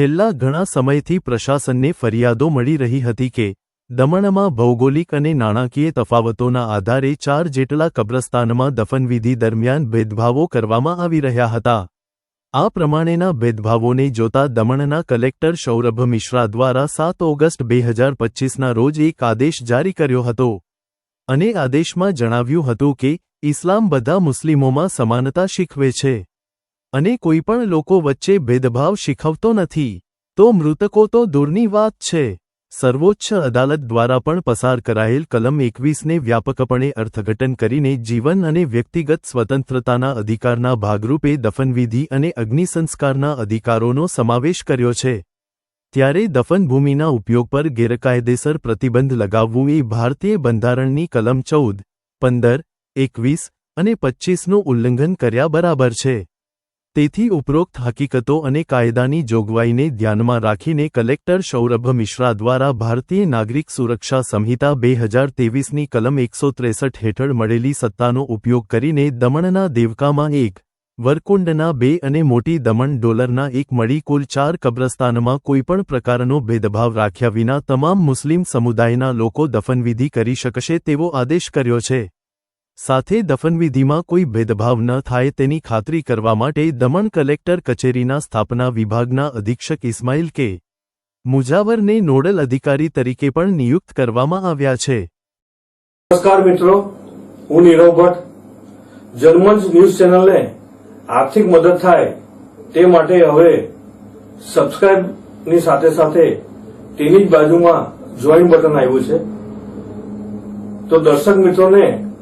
છેલ્લા ઘણા સમયથી પ્રશાસનને ફરિયાદો મળી રહી હતી કે, દમણમાં ભૌગોલિક અને નાણાકીય તફાવતોના આધારે ચાર જેટલા કબ્રસ્તાનમાં દફનવિધિ દરમિયાન ભેદભાવો કરવામાં આવી રહ્યા હતા. આ પ્રમાણેના ભેદભાવોને જોતા દમણના કલેક્ટર સૌરભ મિશ્રા દ્વારા સાત ઓગસ્ટ બે હજાર પચ્ચીસના રોજ એક આદેશ જારી કર્યો હતો. અને આદેશમાં જણાવ્યું હતું કે, ઇસ્લામ બધા મુસ્લિમોમાં સમાનતા શીખવે છે. અને કોઈપણ લોકો વચ્ચે ભેદભાવ શીખવતો નથી. તો મૃતકો તો દૂરની વાત છે. સર્વોચ્ચ અદાલત દ્વારા પણ પસાર કરાયેલ કલમ એકવીસને વ્યાપકપણે અર્થઘટન કરીને જીવન અને વ્યક્તિગત સ્વતંત્રતાના અધિકારના ભાગરૂપે દફનવિધિ અને અગ્નિસંસ્કારના અધિકારોનો સમાવેશ કર્યો છે. ત્યારે દફનભૂમિના ઉપયોગ પર ગેરકાયદેસર પ્રતિબંધ લગાવવું એ ભારતીય બંધારણની કલમ ચૌદ, પંદર, એકવીસ અને પચ્ચીસનું ઉલ્લંઘન કર્યા બરાબર છે. તેથી ઉપરોક્ત હકીકતો અને કાયદાની જોગવાઈને ધ્યાનમાં રાખીને કલેક્ટર સૌરભ મિશ્રા દ્વારા ભારતીય નાગરિક સુરક્ષા સંહિતા બે હજાર તેવીસની કલમ એકસો ત્રેસઠ હેઠળ મળેલી સત્તાનો ઉપયોગ કરીને દમણના દેવકામાં એક, વરકુંડના બે અને મોટી દમણ ડોલરના એક મળી કુલ ચાર કબ્રસ્તાનમાં કોઈપણ પ્રકારનો ભેદભાવ રાખ્યા વિના તમામ મુસ્લિમ સમુદાયના લોકો દફનવિધિ કરી શકશે તેવો આદેશ કર્યો છે. સાથે દફનવિધિમાં કોઈ ભેદભાવ ન થાય તેની ખાતરી કરવા માટે દમણ કલેક્ટર કચેરીના સ્થાપના વિભાગના અધિક્ષક ઇસ્માઇલ કે. મુજાવરને નોડલ અધિકારી તરીકે પણ નિયુક્ત કરવામાં આવ્યા છે. નમસ્કાર મિત્રો, હું નીરવ ભટ્ટ. જર્મન્સ ન્યૂઝ ચેનલને આર્થિક મદદ થાય તે માટે હવે સબસ્ક્રાઇબની સાથે સાથે તેની જ બાજુમાં જોઈન બટન આવ્યું છે. તો દર્શક મિત્રોને